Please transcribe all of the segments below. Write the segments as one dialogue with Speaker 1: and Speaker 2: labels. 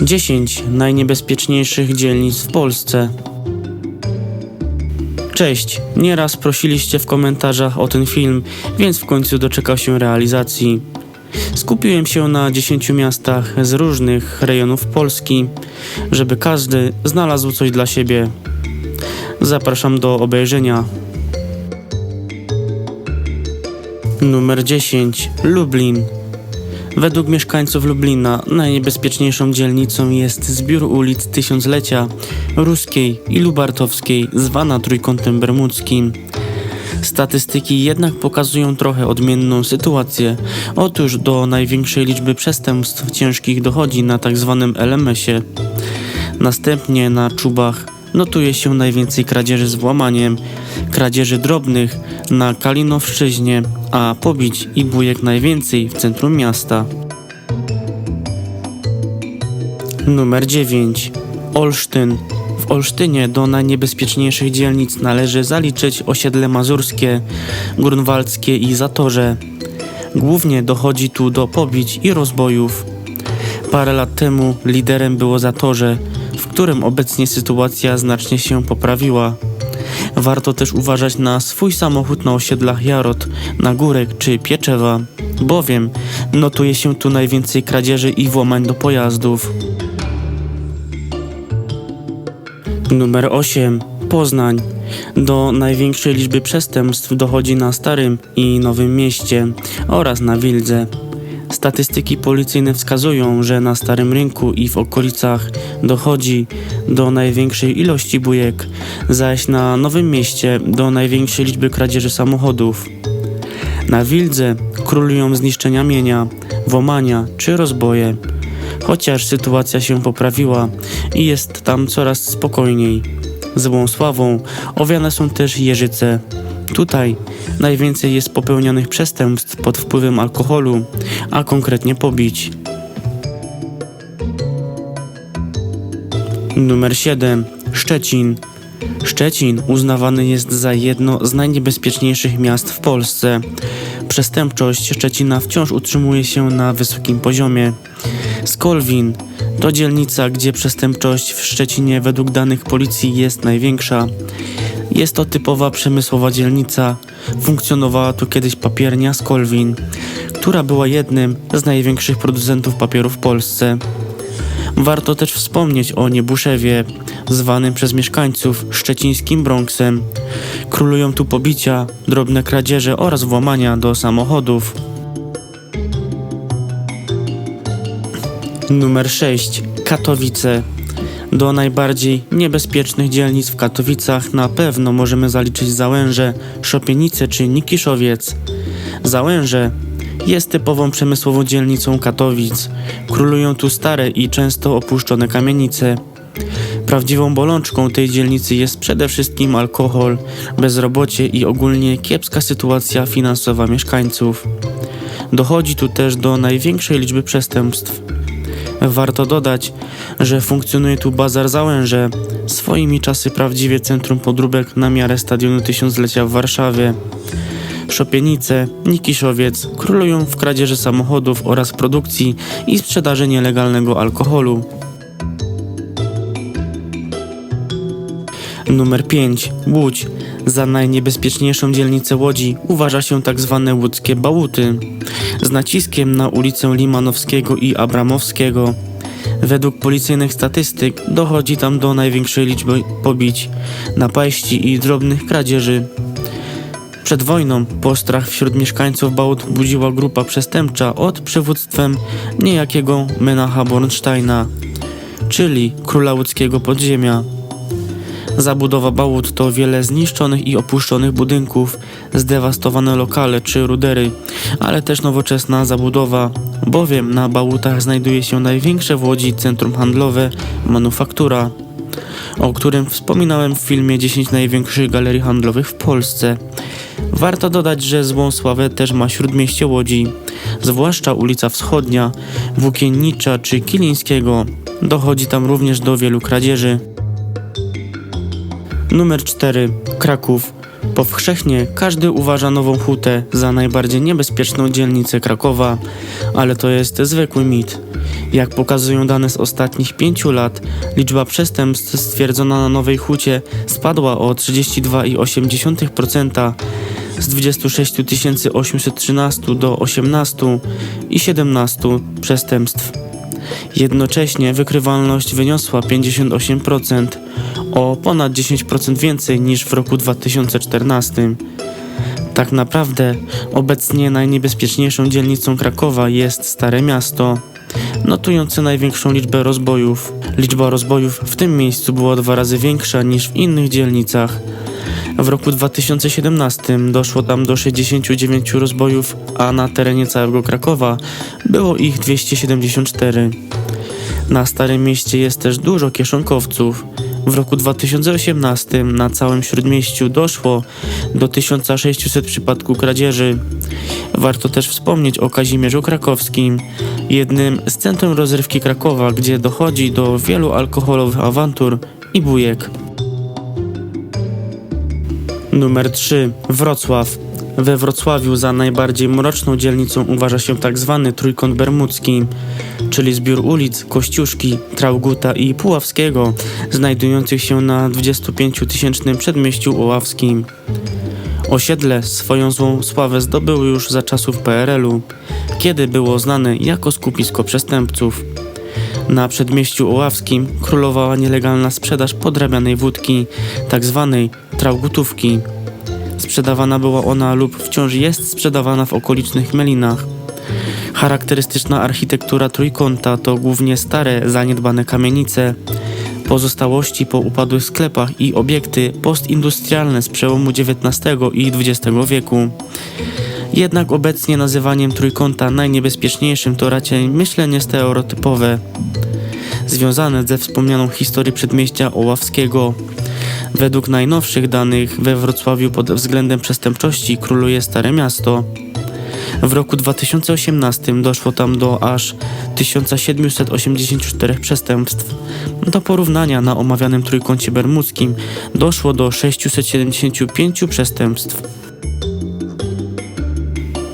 Speaker 1: 10 najniebezpieczniejszych dzielnic w Polsce. Cześć, nieraz prosiliście w komentarzach o ten film, więc w końcu doczekał się realizacji. Skupiłem się na 10 miastach z różnych rejonów Polski, żeby każdy znalazł coś dla siebie. Zapraszam do obejrzenia. Numer 10. Lublin. Według mieszkańców Lublina najniebezpieczniejszą dzielnicą jest zbiór ulic Tysiąclecia, Ruskiej i Lubartowskiej, zwana Trójkątem Bermudzkim. Statystyki jednak pokazują trochę odmienną sytuację. Otóż do największej liczby przestępstw ciężkich dochodzi na tzw. LMS-ie. Następnie na czubach notuje się najwięcej kradzieży z włamaniem, kradzieży drobnych na Kalinowszczyźnie, a pobić i bujek najwięcej w centrum miasta. Numer 9. Olsztyn. W Olsztynie do najniebezpieczniejszych dzielnic należy zaliczyć osiedle mazurskie, grunwaldzkie i Zatorze. Głównie dochodzi tu do pobić i rozbojów. Parę lat temu liderem było Zatorze, w którym obecnie sytuacja znacznie się poprawiła. Warto też uważać na swój samochód na osiedlach Jarot, Nagórek czy Pieczewa, bowiem notuje się tu najwięcej kradzieży i włamań do pojazdów. Numer 8. Poznań. Do największej liczby przestępstw dochodzi na Starym i Nowym Mieście oraz na Wildze. Statystyki policyjne wskazują, że na Starym Rynku i w okolicach dochodzi do największej ilości bujek, zaś na Nowym Mieście do największej liczby kradzieży samochodów. Na Wildze królują zniszczenia mienia, włamania czy rozboje, chociaż sytuacja się poprawiła i jest tam coraz spokojniej. Złą sławą owiane są też Jeżyce. Tutaj najwięcej jest popełnionych przestępstw pod wpływem alkoholu, a konkretnie pobić. Numer 7. Szczecin. Szczecin uznawany jest za jedno z najniebezpieczniejszych miast w Polsce. Przestępczość Szczecina wciąż utrzymuje się na wysokim poziomie. Skolwin to dzielnica, gdzie przestępczość w Szczecinie według danych policji jest największa. Jest to typowa przemysłowa dzielnica. Funkcjonowała tu kiedyś papiernia Skolwin, która była jednym z największych producentów papieru w Polsce. Warto też wspomnieć o Niebuszewie, zwanym przez mieszkańców szczecińskim Bronxem. Królują tu pobicia, drobne kradzieże oraz włamania do samochodów. Numer 6. Katowice. Do najbardziej niebezpiecznych dzielnic w Katowicach na pewno możemy zaliczyć Załęże, Szopienice czy Nikiszowiec. Załęże jest typową przemysłową dzielnicą Katowic. Królują tu stare i często opuszczone kamienice. Prawdziwą bolączką tej dzielnicy jest przede wszystkim alkohol, bezrobocie i ogólnie kiepska sytuacja finansowa mieszkańców. Dochodzi tu też do największej liczby przestępstw. Warto dodać, że funkcjonuje tu bazar Załęże, swoimi czasy prawdziwie centrum podróbek na miarę Stadionu Tysiąclecia w Warszawie. Szopienice, Nikiszowiec królują w kradzieży samochodów oraz produkcji i sprzedaży nielegalnego alkoholu. Numer 5. Łódź. Za najniebezpieczniejszą dzielnicę Łodzi uważa się tak zwane łódzkie bałuty, z naciskiem na ulicę Limanowskiego i Abramowskiego. Według policyjnych statystyk dochodzi tam do największej liczby pobić, napaści i drobnych kradzieży. Przed wojną postrach wśród mieszkańców Bałut budziła grupa przestępcza od przywództwem niejakiego Menacha Bornsteina, czyli króla łódzkiego podziemia. Zabudowa Bałut to wiele zniszczonych i opuszczonych budynków, zdewastowane lokale czy rudery, ale też nowoczesna zabudowa, bowiem na Bałutach znajduje się największe w Łodzi centrum handlowe Manufaktura, o którym wspominałem w filmie 10 największych galerii handlowych w Polsce. Warto dodać, że złą sławę też ma śródmieście Łodzi, zwłaszcza ulica Wschodnia, Włókiennicza czy Kilińskiego. Dochodzi tam również do wielu kradzieży. Numer 4. Kraków. Powszechnie każdy uważa Nową Hutę za najbardziej niebezpieczną dzielnicę Krakowa, ale to jest zwykły mit. Jak pokazują dane z ostatnich pięciu lat, liczba przestępstw stwierdzona na Nowej Hucie spadła o 32,8% z 26 813 do 18 i 17 przestępstw. Jednocześnie wykrywalność wyniosła 58%, o ponad 10% więcej niż w roku 2014. Tak naprawdę obecnie najniebezpieczniejszą dzielnicą Krakowa jest Stare Miasto, notujące największą liczbę rozbojów. Liczba rozbojów w tym miejscu była dwa razy większa niż w innych dzielnicach. W roku 2017 doszło tam do 69 rozbojów, a na terenie całego Krakowa było ich 274. Na Starym Mieście jest też dużo kieszonkowców. W roku 2018 na całym Śródmieściu doszło do 1600 przypadków kradzieży. Warto też wspomnieć o Kazimierzu Krakowskim, jednym z centrum rozrywki Krakowa, gdzie dochodzi do wielu alkoholowych awantur i bujek. Numer 3. Wrocław. We Wrocławiu za najbardziej mroczną dzielnicą uważa się tzw. Trójkąt Bermudzki, czyli zbiór ulic Kościuszki, Trauguta i Puławskiego, znajdujących się na 25-tysięcznym przedmieściu Oławskim. Osiedle swoją złą sławę zdobyło już za czasów PRL-u, kiedy było znane jako skupisko przestępców. Na przedmieściu Oławskim królowała nielegalna sprzedaż podrabianej wódki, tak zwanej traugutówki. Sprzedawana była ona lub wciąż jest sprzedawana w okolicznych melinach. Charakterystyczna architektura trójkąta to głównie stare, zaniedbane kamienice, pozostałości po upadłych sklepach i obiekty postindustrialne z przełomu XIX i XX wieku. Jednak obecnie nazywaniem trójkąta najniebezpieczniejszym to raczej myślenie stereotypowe, związane ze wspomnianą historii przedmieścia Oławskiego. Według najnowszych danych we Wrocławiu pod względem przestępczości króluje Stare Miasto. W roku 2018 doszło tam do aż 1784 przestępstw. Do porównania na omawianym trójkącie bermudzkim doszło do 675 przestępstw.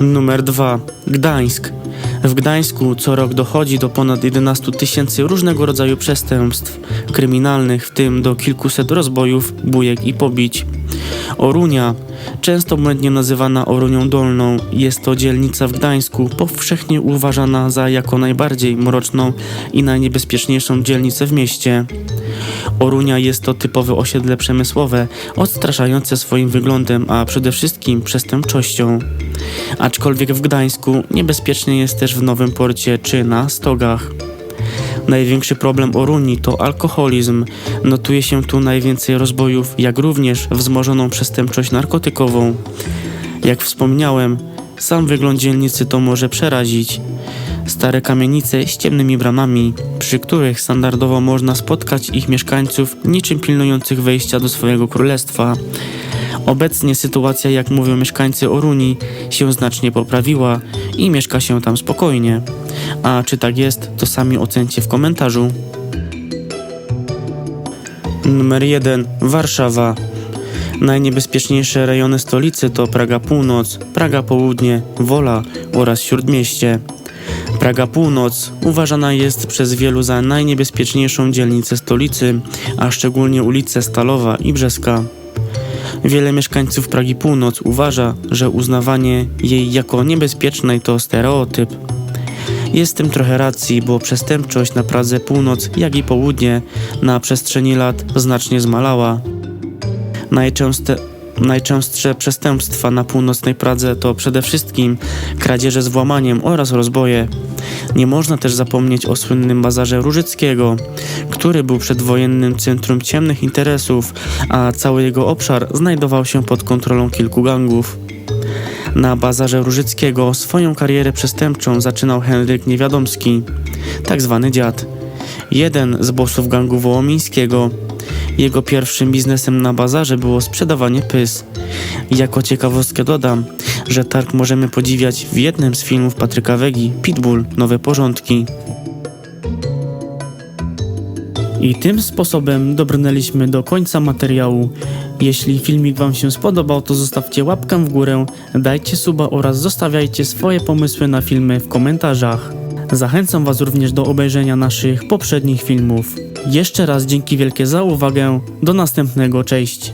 Speaker 1: Numer 2. Gdańsk. W Gdańsku co rok dochodzi do ponad 11 tysięcy różnego rodzaju przestępstw kryminalnych, w tym do kilkuset rozbojów, bujek i pobić. Orunia, często błędnie nazywana Orunią Dolną, jest to dzielnica w Gdańsku powszechnie uważana za jako najbardziej mroczną i najniebezpieczniejszą dzielnicę w mieście. Orunia jest to typowe osiedle przemysłowe, odstraszające swoim wyglądem, a przede wszystkim przestępczością. Aczkolwiek w Gdańsku niebezpiecznie jest też w Nowym Porcie czy na Stogach. Największy problem Oruni to alkoholizm. Notuje się tu najwięcej rozbojów, jak również wzmożoną przestępczość narkotykową. Jak wspomniałem, sam wygląd dzielnicy to może przerazić. Stare kamienice z ciemnymi bramami, przy których standardowo można spotkać ich mieszkańców niczym pilnujących wejścia do swojego królestwa. Obecnie sytuacja, jak mówią mieszkańcy Oruni, się znacznie poprawiła i mieszka się tam spokojnie. A czy tak jest, to sami ocencie w komentarzu. Numer 1. Warszawa. Najniebezpieczniejsze rejony stolicy to Praga Północ, Praga Południe, Wola oraz Śródmieście. Praga Północ uważana jest przez wielu za najniebezpieczniejszą dzielnicę stolicy, a szczególnie ulice Stalowa i Brzeska. Wiele mieszkańców Pragi Północ uważa, że uznawanie jej jako niebezpiecznej to stereotyp. Jest w tym trochę racji, bo przestępczość na Pradze Północ, jak i Południe na przestrzeni lat znacznie zmalała. Najczęste, najczęstsze przestępstwa na północnej Pradze to przede wszystkim kradzieże z włamaniem oraz rozboje. Nie można też zapomnieć o słynnym bazarze Różyckiego, który był przedwojennym centrum ciemnych interesów, a cały jego obszar znajdował się pod kontrolą kilku gangów. Na bazarze Różyckiego swoją karierę przestępczą zaczynał Henryk Niewiadomski, tak zwany dziad. Jeden z bossów gangu wołomińskiego. Jego pierwszym biznesem na bazarze było sprzedawanie pys. Jako ciekawostkę dodam, że targ możemy podziwiać w jednym z filmów Patryka Wegi, Pitbull, Nowe Porządki. I tym sposobem dobrnęliśmy do końca materiału. Jeśli filmik Wam się spodobał, to zostawcie łapkę w górę, dajcie suba oraz zostawiajcie swoje pomysły na filmy w komentarzach. Zachęcam Was również do obejrzenia naszych poprzednich filmów. Jeszcze raz dzięki wielkie za uwagę. Do następnego, cześć.